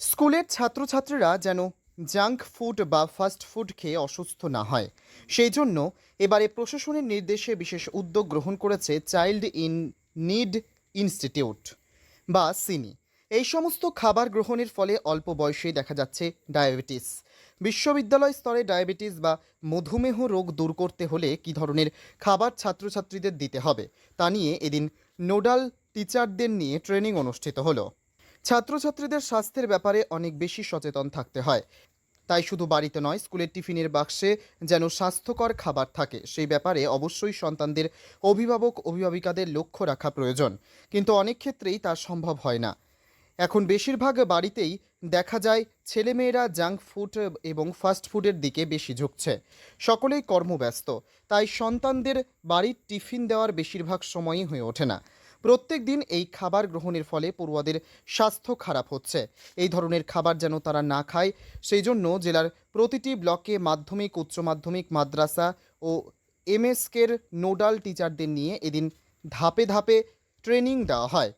স্কুলের ছাত্রছাত্রীরা যেন জাঙ্ক ফুড বা ফাস্ট ফুড খেয়ে অসুস্থ না হয়। সেই জন্য এবারে প্রশাসনের নির্দেশে বিশেষ উদ্যোগ গ্রহণ করেছে চাইল্ড ইন নিড ইনস্টিটিউট বা সিনি। এই সমস্ত খাবার গ্রহণের ফলে অল্প বয়সেই দেখা যাচ্ছে ডায়াবেটিস। বিশ্ববিদ্যালয় স্তরে ডায়াবেটিস বা মধুমেহ রোগ দূর করতে হলে কী ধরনের খাবার ছাত্রছাত্রীদের দিতে হবে তা নিয়ে এদিন নোডাল টিচারদের নিয়ে ট্রেনিং অনুষ্ঠিত হলো। ছাত্রছাত্রীদের স্বাস্থ্যের ব্যাপারে অনেক বেশি সচেতন থাকতে হয়। তাই শুধু বাড়িতে নয়, স্কুলের টিফিনের বাক্সে যেন স্বাস্থ্যকর খাবার থাকে, সেই ব্যাপারে অবশ্যই সন্তানদের অভিভাবক, অভিভাবিকাদের লক্ষ্য রাখা প্রয়োজন। কিন্তু অনেক ক্ষেত্রেই তা সম্ভব হয় না। এখন বেশিরভাগ বাড়িতেই দেখা যায়, ছেলেমেয়েরা জাঙ্ক ফুড এবং ফাস্ট ফুডের দিকে বেশি ঝুঁকছে। সকলেই কর্মব্যস্ত, তাই সন্তানদের বাড়ির টিফিন দেওয়ার বেশিরভাগ সময়ই হয়ে ওঠে না। প্রত্যেক দিন এই খাবার গ্রহণের ফলে পড়ুয়াদের স্বাস্থ্য খারাপ হচ্ছে। এই ধরনের খাবার যেন তারা না খায়, সেই জন্য জেলার প্রতিটি ব্লকে মাধ্যমিক, উচ্চ মাধ্যমিক, মাদ্রাসা ও এমএসকের নোডাল টিচারদের নিয়ে এদিন ধাপে ধাপে ট্রেনিং দেওয়া হয়।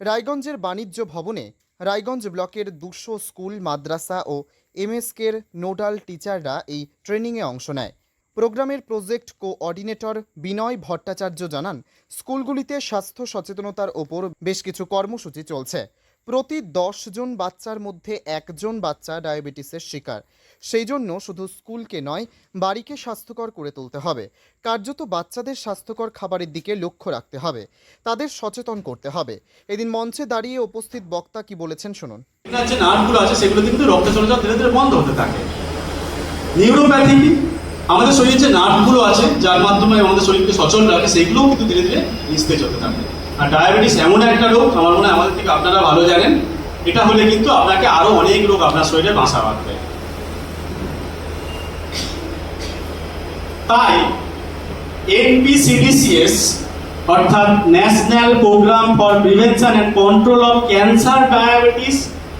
রায়গঞ্জের বাণিজ্য ভবনে রায়গঞ্জ ব্লকের দুশো স্কুল, মাদ্রাসা ও এমএসকের নোডাল টিচাররা এই ট্রেনিংয়ে অংশ নেয়। প্রোগ্রামের প্রজেক্ট কোঅর্ডিনেটর বিনয় ভট্টাচার্য জানান, স্কুলগুলিতে স্বাস্থ্য সচেতনতার ওপর বেশ কিছু কর্মসূচি চলছে। প্রতি দশ জন বাচ্চার মধ্যে একজন বাচ্চা ডায়াবেটিসের শিকার। সেই জন্য শুধু স্কুলকে নয়, বাড়িকে স্বাস্থ্যকর করে তুলতে হবে। কার্যত বাচ্চাদের স্বাস্থ্যকর খাবারের দিকে লক্ষ্য রাখতে হবে। তাদের সচেতন করতে হবে। এদিন মঞ্চে দাঁড়িয়ে উপস্থিত বক্তা কি বলেছেন শুনুন। আছে, সেগুলো কিন্তু রক্ত চলাচল ধীরে ধীরে বন্ধ হতে থাকে। নিউরোপ্যাথি আমাদের শরীরে যে নার্ভগুলো আছে, যার মাধ্যমে আমাদের শরীরকে সচল রাখে, সেগুলোও কিন্তু ধীরে ধীরে নিস্তেজ হতে থাকে। আর ডায়াবেটিস এমন একটা রোগ, আমার মনে হয় আমাদের থেকে আপনারা ভালো জানেন, এটা হলে কিন্তু আপনাকে আরও অনেক রোগ আপনার শরীরে বাসা বাঁধবে। তাই এনপিসিডিসিএস অর্থাৎ National Programme for Prevention and Control of Cancer Diabetes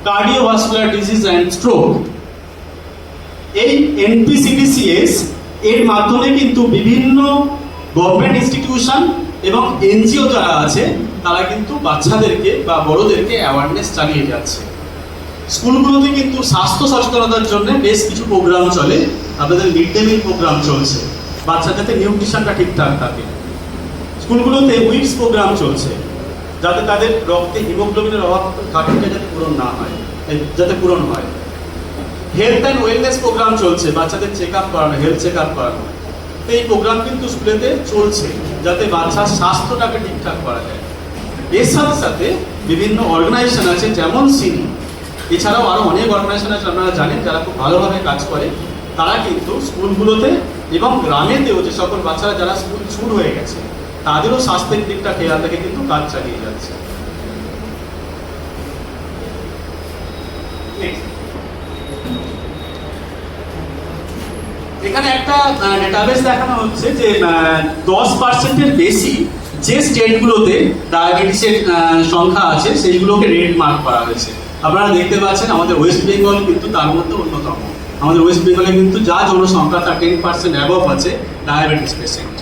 Cardiovascular Disease and Stroke এই এনপিসিডিসিএস এর মাধ্যমে কিন্তু বিভিন্ন গভর্নমেন্ট ইনস্টিটিউশন এবং এনজিও যারা আছে, তারা কিন্তু বাচ্চাদেরকে বা বড়দেরকে অ্যাওয়ারনেস চালিয়ে যাচ্ছে। স্কুলগুলোতে কিন্তু স্বাস্থ্য সচেতনতার জন্য বেশ কিছু প্রোগ্রাম চলে। আপনাদের মিড ডে মিল প্রোগ্রাম চলছে। বাচ্চার যাতে নিউট্রিশনটা ঠিকঠাক থাকে। স্কুলগুলোতে উইকস প্রোগ্রাম চলছে। যাতে তাদের রক্তে হিমোগ্লোবিনের অভাব ঘাটতিটা যাতে পূরণ না হয় যাতে পূরণ হয়। হেলথ অ্যান্ড ওয়েলনেস প্রোগ্রাম চলছে, বাচ্চাদের চেক আপ করানো হেলথ চেক আপ করানো এই প্রোগ্রাম কিন্তু স্কুলেতে চলছে, যাতে বাচ্চার স্বাস্থ্যটাকে ঠিকঠাক করা যায়। এর সাথে সাথে বিভিন্ন অর্গানাইজেশন আছে, যেমন সিনি এছাড়াও আরও অনেক অর্গানাইজেশন আছে, আপনারা জানেন, যারা খুব ভালোভাবে কাজ করে। তারা কিন্তু স্কুলগুলোতে এবং গ্রামেতেও যে সকল বাচ্চারা যারা স্কুল ছুট হয়ে গেছে, তাদেরও স্বাস্থ্যের দিকটা, খেয়াল রেখে কিন্তু কাজ চালিয়ে যাচ্ছে। Next. এখানে একটা ডেটাবেস দেখানো হচ্ছে যে দশ পার্সেন্টের বেশি যে স্টেটগুলোতে ডায়াবেটিসের সংখ্যা আছে, সেইগুলোকে রেড মার্ক করা হয়েছে। আপনারা দেখতে পাচ্ছেন, আমাদের ওয়েস্ট বেঙ্গল কিন্তু তার মধ্যে অন্যতম। আমাদের ওয়েস্ট বেঙ্গলে কিন্তু যা জনসংখ্যা, তার টেন পার্সেন্ট অ্যাবভ আছে ডায়াবেটিস পেশেন্ট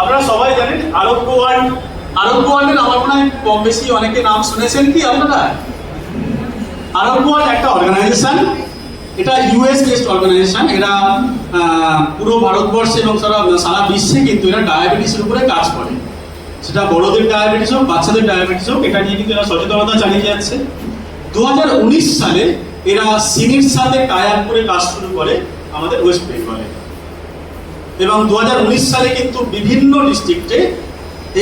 আপনারা সবাই জানেন আরোগ্য ওয়ার্ড আরোগ্য ওয়ার্ডের আমার মনে হয় কম বেশি অনেকে নাম শুনেছেন কি আপনারা? ওয়ার্ড একটা অর্গানাইজেশন এটা ইউএস বেসড অর্গানাইজেশন এরা পুরো ভারতবর্ষে এবং সারা সারা বিশ্বে কিন্তু এরা ডায়াবেটিসের উপরে কাজ করে। সেটা বড়দের ডায়াবেটিস হোক, বাচ্চাদের ডায়াবেটিস হোক, এটা নিয়ে কিন্তু এরা সচেতনতা চালিয়ে যাচ্ছে। দু হাজার উনিশ সালে এরা সিনির সাথে আপ করে কাজ শুরু করে, আমাদের ওয়েস্ট বেঙ্গলে এবং দু হাজার উনিশ সালে কিন্তু বিভিন্ন ডিস্ট্রিক্টে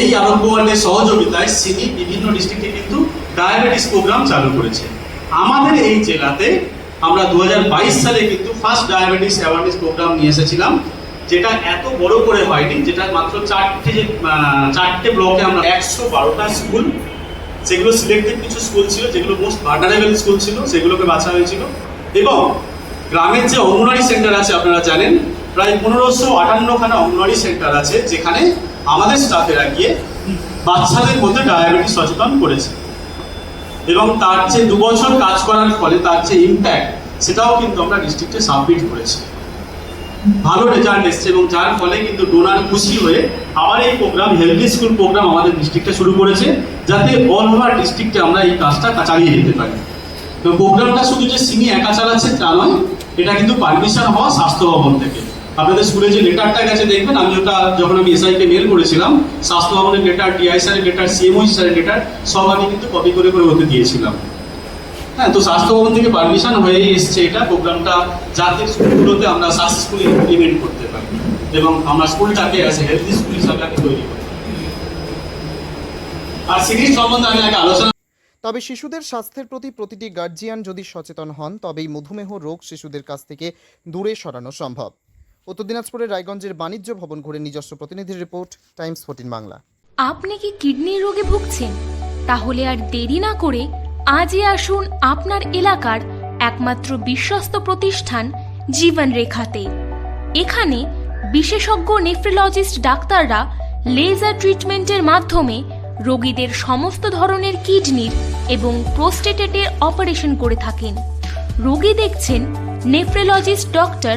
এই আরোগ্য ওয়ার্ডের সহযোগিতায় সিনি বিভিন্ন ডিস্ট্রিক্টে কিন্তু ডায়াবেটিস প্রোগ্রাম চালু করেছে। আমাদের এই জেলাতে আমরা দু হাজার বাইশ সালে কিন্তু ফার্স্ট ডায়াবেটিস অ্যাওয়ারনেস প্রোগ্রাম নিয়ে এসেছিলাম, যেটা এত বড় করে হয়নি, যেটা মাত্র চারটে যে চারটে ব্লকে আমরা একশো বারোটা স্কুল সেগুলো সিলেক্টেড কিছু স্কুল ছিল, যেগুলো মোস্ট ভার্নারেবল স্কুল ছিল, সেগুলোকে বাছা হয়েছিল। এবং গ্রামের যে অঙ্গনওয়াড়ি সেন্টার আছে, আপনারা জানেন, প্রায় পনেরোশো আটান্নখানা অঙ্গনওয়াড়ি সেন্টার আছে, যেখানে আমাদের স্টাফেরা গিয়ে বাচ্চাদের মধ্যে ডায়াবেটিস সচেতন করেছে। এবং তার যে দু বছর কাজ করার ফলে তার যে ইম্প্যাক্ট সেটাও কিন্তু আমরা ডিস্ট্রিক্টে সাবমিট করেছি। ভালো রেজাল্ট এসছে এবং যার ফলে কিন্তু ডোনার খুশি হয়ে আবার এই প্রোগ্রাম হেলদি স্কুল প্রোগ্রাম আমাদের ডিস্ট্রিক্টে শুরু করেছে, যাতে অল ওভার ডিস্ট্রিক্টে আমরা এই কাজটা চালিয়ে যেতে পারি। তো প্রোগ্রামটা শুধু যে সিমি একা চালাচ্ছে তা নয়, এটা কিন্তু পারমিশন হওয়া স্বাস্থ্য ভবন থেকে। আপনাদের স্কুলে যে লেটারটা গেছে দেখবেন, আমি ওটা যখন আমি এসআইকে মেল করেছিলাম, স্বাস্থ্য ভবনের লেটার ডিআই স্যারের লেটার সিএমওই স্যারের লেটার সব আমি কিন্তু কপি করে করে ওকে দিয়েছিলাম। হ্যাঁ তো স্বাস্থ্য ভবন থেকে পারমিশন হয়েই এসছে এটা। প্রোগ্রামটা যাতে স্কুলগুলোতে আমরা সাকসেসফুলি ইমপ্লিমেন্ট করতে পারি এবং আমরা স্কুলটাকে অ্যাজ এ হেলদি স্কুল হিসাবে তৈরি করি। আর সিরিজ সম্বন্ধে আমি আগে আলোচনা তবে শিশুদের স্বাস্থ্যের প্রতি প্রতিটি গার্জিয়ান যদি সচেতন হন, তবেই মধুমেহ রোগ শিশুদের কাছ থেকে দূরে সরানো সম্ভব। উত্তর দিনাজপুরের রায়গঞ্জের বাণিজ্য ভবন ঘুরে নিজস্ব প্রতিনিধির রিপোর্ট, টাইমস ফোর্টিন বাংলা। আপনি কি কিডনির রোগে ভুগছেন? তাহলে আর দেরি না করে আজই আসুন আপনার এলাকার একমাত্র বিশ্বস্ত প্রতিষ্ঠান জীবন রেখাতে এখানে বিশেষজ্ঞ নেফ্রোলজিস্ট ডাক্তাররা লেজার ট্রিটমেন্টের মাধ্যমে রোগীদের সমস্ত ধরনের কিডনির এবং প্রোস্টেটেটের অপারেশন করে থাকেন। রোগী দেখছেন nephrologist doctor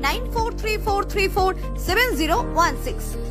9434347016.